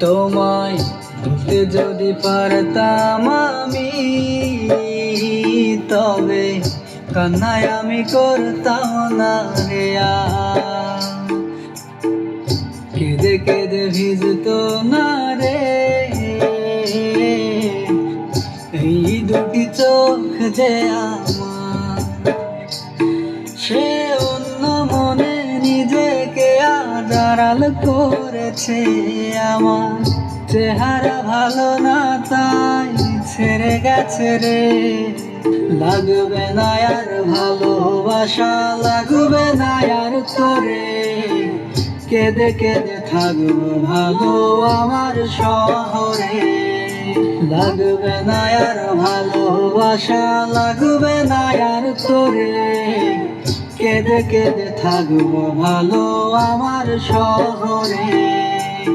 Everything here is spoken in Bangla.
তোমায় ভুলতে যদি পারতাম আমি, তবে কান্নায় আমি করতাম না রে কেঁদে কেঁদে ভিজতো না রে, এই দুটি চোখ যে আমার, সে আড়াল করেছে আমার। চেহারা ভালো না, তাই ছেড়ে গেছে রে। লাগবে না আর ভালোবাসা, লাগবে না আর তোরে। কেঁদে কেঁদে থাকব ভালো আমার শহরে। লাগবে না আর ভালোবাসা, লাগবে না আর তোরে। কেঁদে কেঁদে থাকব ভালো আমার শহরে।